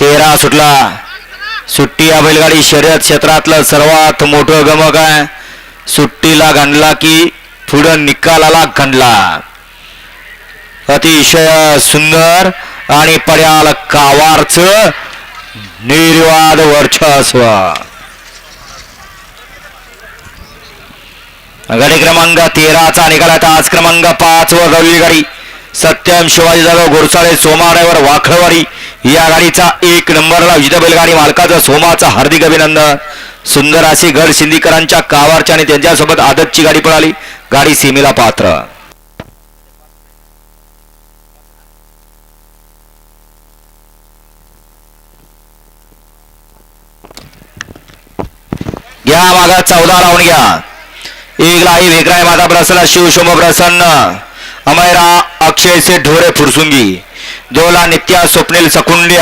तेरा सुटला. सुट्टी या बैलगाडी शर्यत क्षेत्रातलं सर्वात मोठं गमक आहे. सुट्टीला गणला की पुढं निकालाला गणला. अतिशय सुंदर आणि पर्याल कावारच निर्वाद वर्चस्व. गाडी क्रमांक तेराचा निघाला आज क्रमांक पाच व गवली गाडी. सत्यम शिवाजी जाधव घोरसाळे सोमाड्यावर वाखळवाडी या गाडीचा एक नंबरला विजेता बैलगाडी मालकाचं सोमाचं हार्दिक अभिनंदन. सुंदर असे गड सिंदीकरांच्या कावारच्या आणि त्यांच्यासोबत आदतची गाडी पळाली. गाडी सीमेला पात्र. घ्या मागा चौदा लावून घ्या. एक लाई वेगराय माता प्रसन्न शिवशोम प्रसन्न. अमयरा अक्षय से ढोरे फुरसुंगी. दोला नित्या स्वप्नील सकुंडी